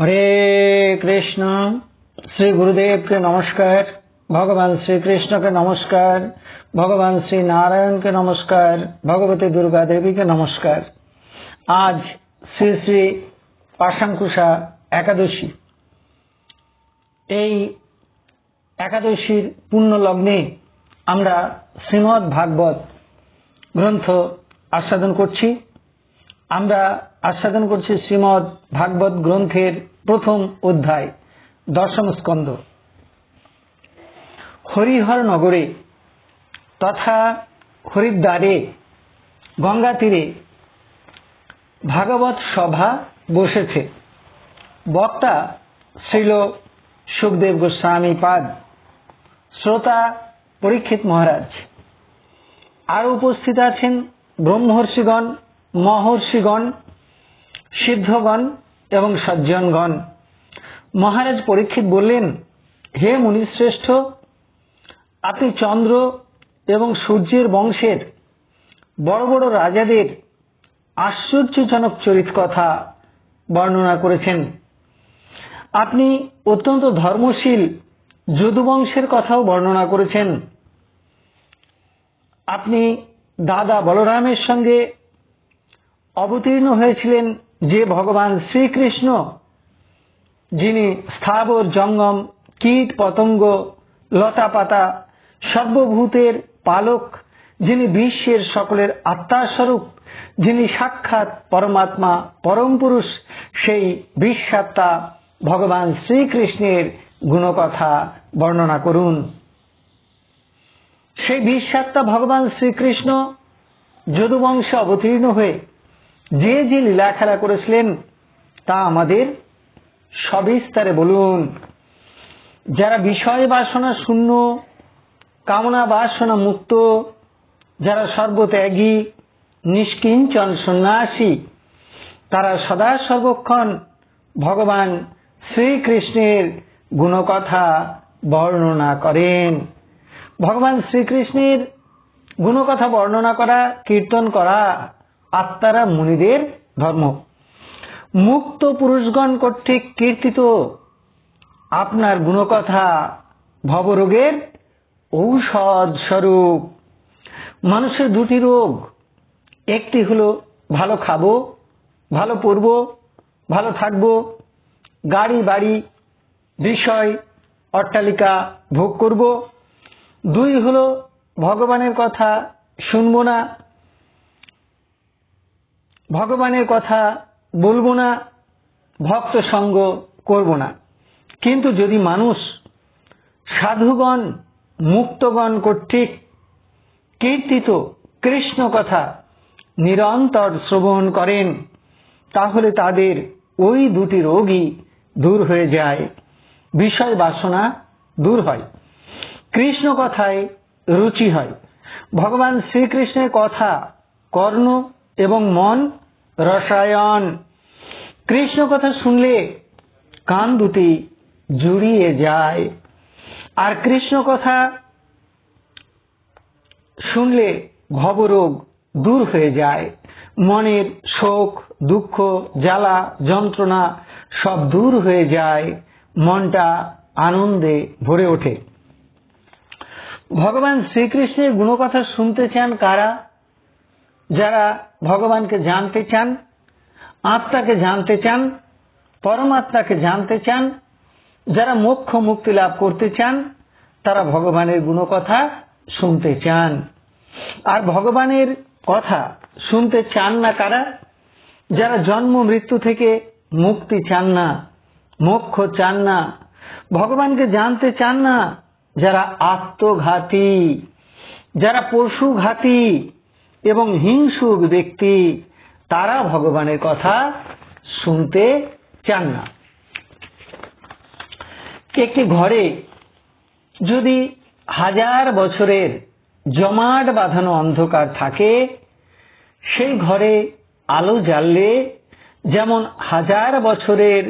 হরে কৃষ্ণ। শ্রী গুরুদেবকে নমস্কার। ভগবান শ্রীকৃষ্ণকে নমস্কার। ভগবান শ্রী নারায়ণকে নমস্কার। ভগবতী দুর্গা দেবীকে নমস্কার। আজ শ্রী শ্রী পাশাঙ্কুশা একাদশী। এই একাদশীর পুণ্য লগ্নে আমরা শ্রীমৎ ভাগবত গ্রন্থ আস্বাদন করছি। আমরা আস্বাদন করছি শ্রীমৎ ভাগবত গ্রন্থের প্রথম অধ্যায়, দশম স্কন্ধ। হরিহর নগরে তথা হরিদ্বারে গঙ্গা তীরে ভাগবত সভা বসেছে। বক্তা শ্রীল সুখদেব গোস্বামী পাদ, শ্রোতা পরীক্ষিত মহারাজ। আর উপস্থিত আছেন ব্রহ্মর্ষিগণ মহর্ষিগণ, সিদ্ধগণ এবং সজ্জনগণ। মহারাজ পরীক্ষিত বললেন, হে মুনিশ্রেষ্ঠ, আপনি চন্দ্র এবং সূর্যের বংশের বড় বড় রাজাদের আশ্চর্যজনক চরিত কথা বর্ণনা করেছেন। আপনি অত্যন্ত ধর্মশীল যদুবংশের কথাও বর্ণনা করেছেন। আপনি দাদা বলরামের সঙ্গে অবতীর্ণ হয়েছিলেন যে ভগবান শ্রীকৃষ্ণ, যিনি স্থাবর জঙ্গম, কীট পতঙ্গ লতা পাতা সর্বভূতের পালক, যিনি বিশ্বের সকলের আত্মাস্বরূপ, যিনি সাক্ষাৎ পরমাত্মা, পরম পুরুষ, সেই বিশ্বাত্মা ভগবান শ্রীকৃষ্ণের গুণকথা বর্ণনা করুন। সেই বিশ্বাত্মা ভগবান শ্রীকৃষ্ণ, যদুবংশে অবতীর্ণ হয়ে যে যে লীলা খেলা করেছিলেন, তা আমাদের সবিস্তারে বলুন। যারা বিষয় বাসনা শূন্য, কামনা বাসনা মুক্ত, যারা সর্বত্যাগী, নিষ্কিঞ্চন সন্ন্যাসী, তারা সদা সর্বক্ষণ ভগবান শ্রীকৃষ্ণের গুণকথা বর্ণনা করেন। ভগবান শ্রীকৃষ্ণের গুণকথা বর্ণনা করা, কীর্তন করা আত্মারা মুনিদের ধর্ম। মুক্ত পুরুষগণ কর্তৃক কীর্তিত আপনার গুণকথা ভবরোগের ঔষধ স্বরূপ। মানুষের দুটি রোগ, একটি হলো ভালো খাব, ভালো পরব, ভালো থাকব, গাড়ি, বাড়ি, বিষয়, অট্টালিকা ভোগ করব। দুই হলো ভগবানের কথা শুনব না ভগবানের কথা বলব না, ভক্ত সঙ্গ করব না। কিন্তু যদি মানুষ সাধুগণ, মুক্তগণ কর্তৃক কীর্তিত কৃষ্ণ কথা নিরন্তর শ্রবণ করেন, তাহলে তাদের ওই দুটি রোগই দূর হয়ে যায়, বিষয় বাসনা দূর হয়, কৃষ্ণ কথায় রুচি হয়। ভগবান শ্রীকৃষ্ণের কথা কর্ণ এবং মন রসায়ন। কৃষ্ণ কথা শুনলে কান দুটি জুড়িয়ে যায়। আর কৃষ্ণ কথা শুনলে ভবরোগ দূর হয়ে যায়। মনের শোক, দুঃখ, জ্বালা, যন্ত্রণা সব দূর হয়ে যায়। মনটা আনন্দে ভরে ওঠে। ভগবান শ্রীকৃষ্ণের গুণকথা শুনতে চান কারা? যারা ভগবানকে জানতে চান, আত্মাকে জানতে চান, পরমাত্মাকে জানতে চান, যারা মোক্ষ মুক্তি লাভ করতে চান, তারা ভগবানের গুণকথা শুনতে চান। আর ভগবানের কথা শুনতে চান না কারা? যারা জন্ম মৃত্যু থেকে মুক্তি চান না, মোক্ষ চান না, ভগবানকে জানতে চান না, যারা আত্মঘাতী, যারা পশুঘাতী এবং হিংসুক ব্যক্তি তারা ভগবানের কথা শুনতে চান না। একটি ঘরে যদি হাজার বছরের জমাট বাঁধানো অন্ধকার থাকে, সেই ঘরে আলো জ্বাললে যেমন হাজার বছরের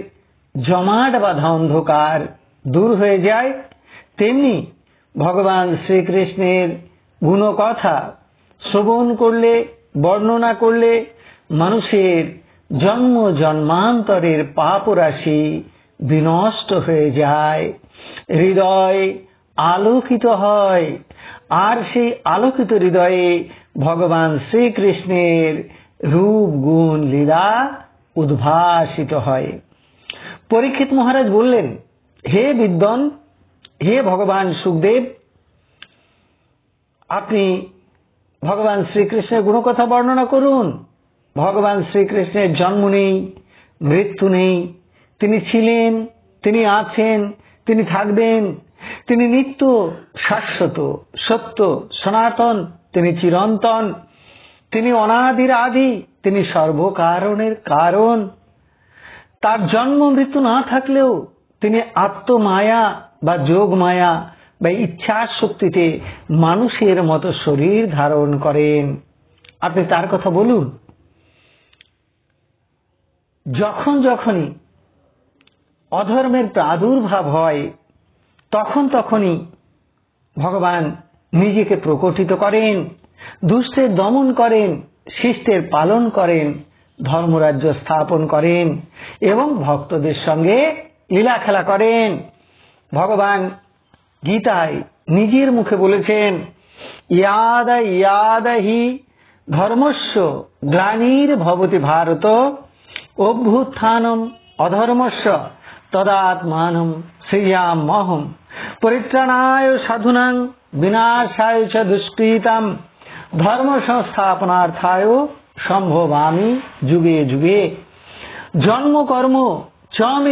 জমাট বাঁধা অন্ধকার দূর হয়ে যায়, তেমনি ভগবান শ্রীকৃষ্ণের গুণকথা শ্রবণ করলে, বর্ণনা করলে মানুষের জন্ম জন্মান্তরের পাপ রাশি বিনষ্ট হয়ে যায়। হৃদয় আলোকিত হয়। আর সেই আলোকিত হৃদয়ে ভগবান শ্রীকৃষ্ণের রূপ, গুণ, লীলা উদ্ভাসিত হয়। পরীক্ষিত মহারাজ বললেন, হে বিদ্বন, হে ভগবান সুখদেব, আপনি ভগবান শ্রীকৃষ্ণের গুণকথা বর্ণনা করুন। ভগবান শ্রীকৃষ্ণের জন্ম নেই, মৃত্যু নেই। তিনি ছিলেন, তিনি আছেন, তিনি থাকবেন। তিনি নিত্য শাশ্বত, সত্য, সনাতন, তিনি চিরন্তন। তিনি অনাদির আদি তিনি সর্বকারণের কারণ। তার জন্ম মৃত্যু না থাকলেও তিনি আত্মমায়া বা যোগ মায়া বা ইচ্ছা শক্তিতে মানুষের মতো শরীর ধারণ করেন। আপনি তার কথা বলুন। যখন যখনই অধর্মের প্রাদুর্ভাব হয়, তখন তখনই ভগবান নিজেকে প্রকটিত করেন, দুষ্টের দমন করেন, শিষ্টের পালন করেন, ধর্মরাজ্য স্থাপন করেন এবং ভক্তদের সঙ্গে লীলা খেলা করেন। ভগবান গীতায় নিজের মুখে বলেছেন, ইয়াদা ইয়াদা হি ধর্মস্য গ্লানির ভবতি ভারত, অভ্যুত্থানম অধর্মস্য তদাত্মানম শ্রিয়াম মহম। পরিত্রাণায় সাধুনাং বিনাশায় চ দুষ্কৃতাম। ধর্ম সংস্থাপনার্থায় সম্ভবামি যুগে যুগে। জন্ম কর্ম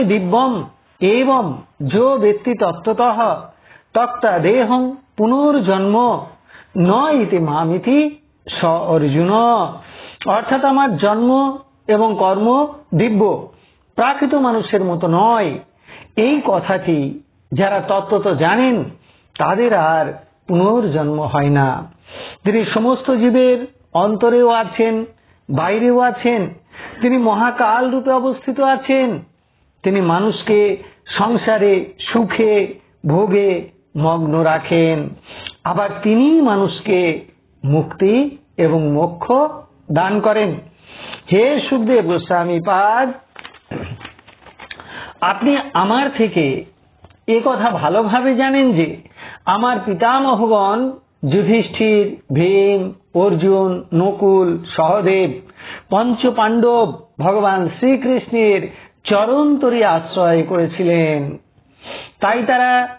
দিব্যম এবং যো ব্যক্তি তত্ত্বতঃ তক্তা দেহং পুনর্জন্ম ন ইতি মামিতি স অর্জুন। অর্থাৎ আমার জন্ম এবং কর্ম দিব্য, প্রাকৃত মানুষের মতো নয়। এই কথাটি যারা তত্ত্বত জানেন, তাদের আর পুনর্জন্ম হয় না। তিনি সমস্ত জীবের অন্তরেও আছেন, বাইরেও আছেন, তিনি মহাকাল রূপে অবস্থিত আছেন, তিনি মানুষকে সংসারে সুখে, ভোগে মগ্ন রাখেন। আবার তিনি মানুষকে মুক্তি এবং মোক্ষ দান করেন। হে সুখদেব গোস্বামী পাদ, আপনি আমার থেকে এ কথা ভালোভাবে জানেন যে আমার পিতামহগণ যুধিষ্ঠির, ভীম, অর্জুন, নকুল, সহদেব পঞ্চ পাণ্ডব ভগবান শ্রীকৃষ্ণের চরণতরী আশ্রয় করেছিলেন। তাই তারা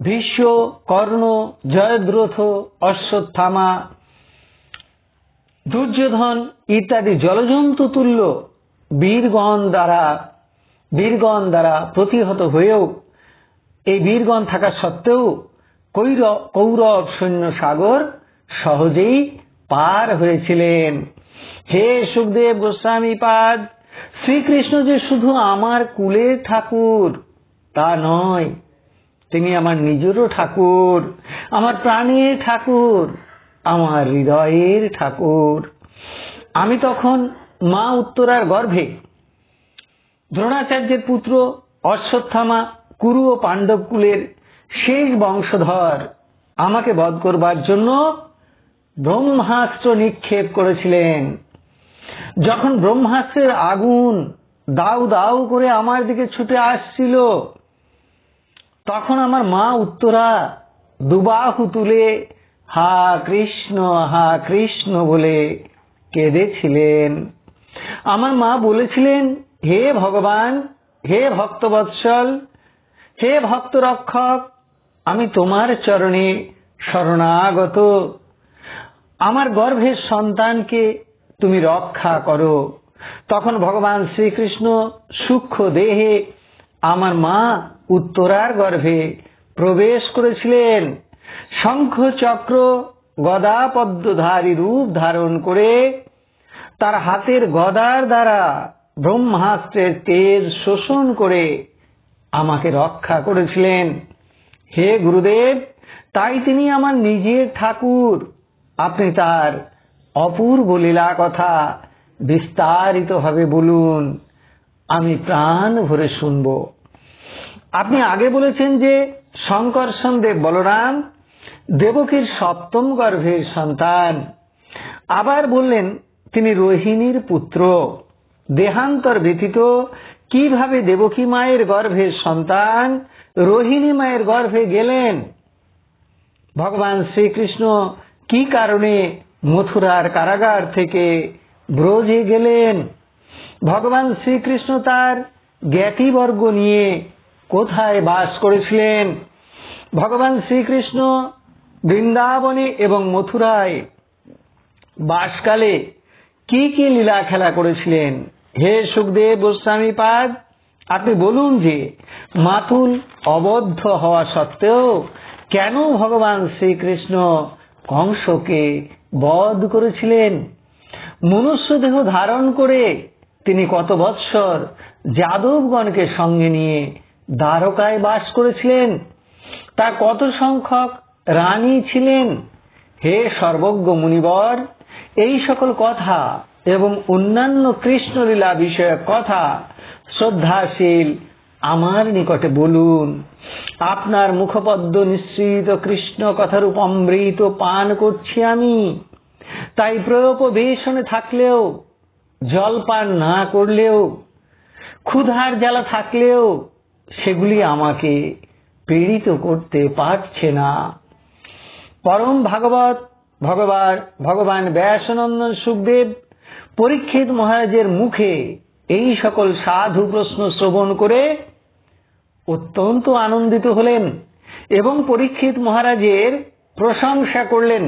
ভীষ্ম, কর্ণ, জয়দ্রথ, অশ্বত্থামা, দুর্যোধন ইত্যাদি জলজন্তু তুল্য বীরগণ দ্বারা বীরগণ দ্বারা প্রতিহত হয়েও এই বীরগণ থাকা সত্ত্বেও কৈর, কৌরব সৈন্য সাগর সহজেই পার হয়েছিলেন। হে সুখদেব গোস্বামী পাদ, শ্রীকৃষ্ণ যে শুধু আমার কুলের ঠাকুর, তা নয় তিনি আমার নিজেরও ঠাকুর, আমার প্রাণের ঠাকুর, আমার হৃদয়ের ঠাকুর। আমি তখন মা উত্তরার গর্ভে দ্রোণাচার্যের পুত্র অশ্বত্থামা কুরু ও পাণ্ডব কুলের শেষ বংশধর আমাকে বধ করবার জন্য ব্রহ্মাস্ত্র নিক্ষেপ করেছিলেন। যখন ব্রহ্মাস্ত্রের আগুন দাউ দাউ করে আমার দিকে ছুটে আসছিল তখন আমার মা উত্তরা দুবাহু তুলে, হা কৃষ্ণ হা কৃষ্ণ বলে কেঁদেছিলেন। আমার মা বলেছিলেন, হে ভগবান, হে ভক্তবৎসল, হে ভক্ত রক্ষক আমি তোমার চরণে শরণাগত। আমার গর্ভের সন্তানকে তুমি রক্ষা করো। তখন ভগবান শ্রীকৃষ্ণ সূক্ষ্ম দেহে আমার মা উত্তরার গর্ভে প্রবেশ করেছিলেন। শঙ্খ চক্র গদা পদ্মধারী রূপ ধারণ করে তার হাতের গদার দ্বারা ব্রহ্মাস্ত্রের তেজ শোষণ করে আমাকে রক্ষা করেছিলেন। হে গুরুদেব, তাই তিনি আমার নিজের ঠাকুর। আপনি তার অপূর্ব লীলা কথা বিস্তারিত ভাবে বলুন। আমি প্রাণ ভরে শুনব। আপনি আগে বলেছেন যে শঙ্কর্ষণ দেব বলরাম দেবকীর সপ্তম গর্ভের সন্তান। আবার বললেন, তিনি রোহিণীর পুত্র। দেহান্তর ব্যতীত কীভাবে দেবকী মায়ের গর্ভের সন্তান, রোহিণী মায়ের গর্ভে গেলেন? ভগবান শ্রীকৃষ্ণ কি কারণে মথুরার কারাগার থেকে ব্রজে গেলেন? ভগবান শ্রীকৃষ্ণ তার জ্ঞাতিবর্গ নিয়ে কোথায় বাস করেছিলেন? ভগবান শ্রীকৃষ্ণ বৃন্দাবনে এবং মথুরায় বাসকালে কি কি লীলা খেলা করেছিলেন? হে সুখদেব গোস্বামী পাদ, আপনি বলুন যে মাতুল অবদ্ধ হওয়া সত্ত্বেও কেন ভগবান শ্রীকৃষ্ণ কংসকে বধ করেছিলেন? মনুষ্য দেহ ধারণ করে তিনি কত বৎসর যাদবগণকে সঙ্গে নিয়ে দ্বারকায় বাস করেছিলেন? তা কত সংখ্যক রানী ছিলেন? হে সর্বজ্ঞ মুনিবর, এই সকল কথা এবং অন্যান্য কৃষ্ণলীলা বিষয়ক কথা শ্রদ্ধাশীল আমার নিকটে বলুন। আপনার মুখপদ্ম নিঃসৃত কৃষ্ণ কথারূপ অমৃত পান করছি আমি। তাই প্রয়োপবেশনে থাকলেও জল পান না করলেও, ক্ষুধার জ্বালা থাকলেও সেগুলি আমাকে পীড়িত করতে পারছে না। পরম ভাগবত ভগবান ভগবান ব্যাসনন্দন সুখদেব পরীক্ষিত মহারাজের মুখে এই সকল সাধু প্রশ্ন শ্রবণ করে অত্যন্ত আনন্দিত হলেন এবং পরীক্ষিত মহারাজের প্রশংসা করলেন।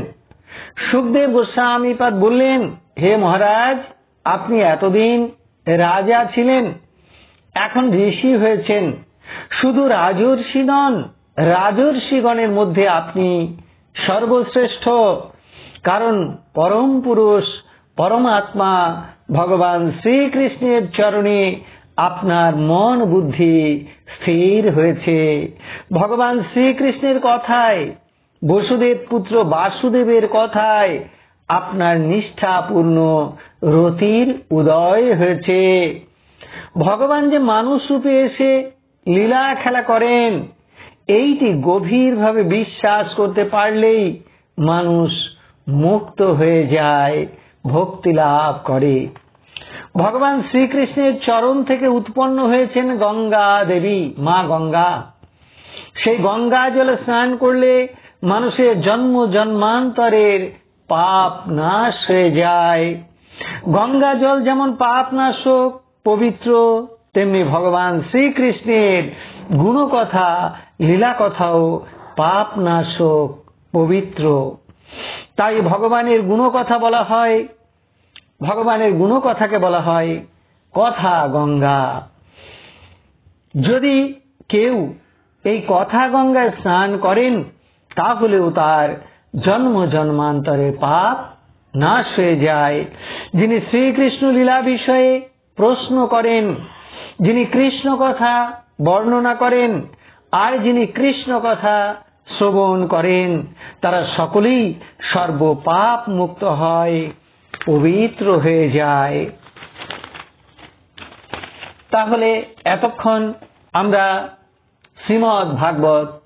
সুখদেব গোস্বামীপাদ বললেন, হে মহারাজ আপনি এতদিন রাজা ছিলেন, এখন ঋষি হয়েছেন। শুধু রাজর্ষি নন, রাজর্ষিগণের মধ্যে আপনি সর্বশ্রেষ্ঠ। কারণ পরম পুরুষ, পরমাত্মা ভগবান শ্রীকৃষ্ণের চরণে আপনার মন বুদ্ধি স্থির হয়েছে। ভগবান শ্রীকৃষ্ণের কথায়, বসুদেব পুত্র বাসুদেবের কথায় আপনার নিষ্ঠাপূর্ণ রতির উদয় হয়েছে। ভগবান যে মানুষ রূপে এসে লীলা খেলা করেন, এইটি গভীরভাবে বিশ্বাস করতে পারলেই মানুষ মুক্ত হয়ে যায়, ভক্তি লাভ করে। ভগবান শ্রীকৃষ্ণের চরণ থেকে উৎপন্ন হয়েছেন গঙ্গা দেবী, মা গঙ্গা। সেই গঙ্গা জলে স্নান করলে মানুষের জন্ম জন্মান্তরের পাপ নাশ হয়ে যায়। গঙ্গা জল যেমন পাপ নাশক পবিত্র, তেমনি ভগবান শ্রীকৃষ্ণের গুণকথা লীলা কথাও পাপ নাশক পবিত্র। তাই ভগবানের গুণকথা বলা হয়, ভগবানের গুণকথাকে বলা হয় কথা গঙ্গা। যদি কেউ এই কথা গঙ্গায় স্নান করেন, তাহলেও তার জন্ম জন্মান্তরের পাপ নাশ হয়ে যায়। যিনি শ্রীকৃষ্ণ লীলা বিষয়ে প্রশ্ন করেন, যিনি কৃষ্ণ কথা বর্ণনা করেন, আর যিনি কৃষ্ণ কথা শ্রবণ করেন, তারা সকলেই সর্বপাপ মুক্ত হয়, পবিত্র হয়ে যায়। তাহলে এতক্ষণ আমরা শ্রীমদ ভাগবত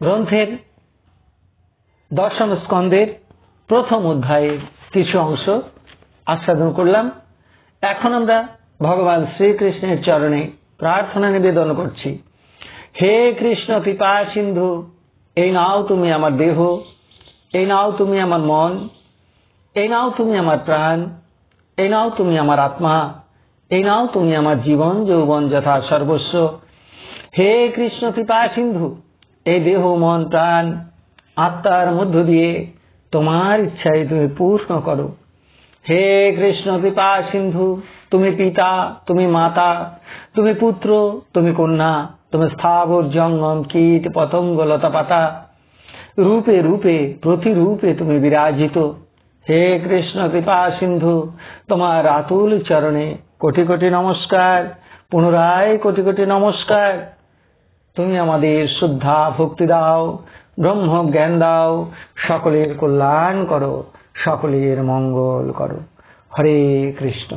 গ্রন্থের দশম স্কন্ধের প্রথম অধ্যায়ের কিছু অংশ আস্বাদন করলাম। এখন আমরা ভগবান শ্রীকৃষ্ণের চরণে প্রার্থনা নিবেদন করছি। হে কৃষ্ণ কৃপা সিন্ধু, এই নাও তুমি আমার দেহ, এই নাও তুমি আমার মন, এই নাও তুমি আমার প্রাণ, এই নাও তুমি আমার আত্মা, এই নাও তুমি আমার জীবন, যৌবন যথা সর্বস্ব। হে কৃষ্ণ কৃপা সিন্ধু, এই দেহ, মন, প্রাণ, আত্মার মধ্য দিয়ে তোমার ইচ্ছায় তুমি পূর্ণ করো। হে কৃষ্ণ কৃপা সিন্ধু, তুমি পিতা, তুমি মাতা, তুমি পুত্র, তুমি কন্যা, তুমি স্থাবর জঙ্গম, কীট, পতঙ্গ লতা পাতা রূপে রূপে, প্রতিরূপে তুমি বিরাজিত। হে কৃষ্ণ কৃপা সিন্ধু, তোমার আতুল চরণে কোটি কোটি নমস্কার, পুনরায় কোটি কোটি নমস্কার। তুমি আমাদের শ্রদ্ধা, ভক্তি দাও। ব্রহ্ম জ্ঞান দাও সকলের কল্যাণ করো সকলের মঙ্গল করো। হরে কৃষ্ণ।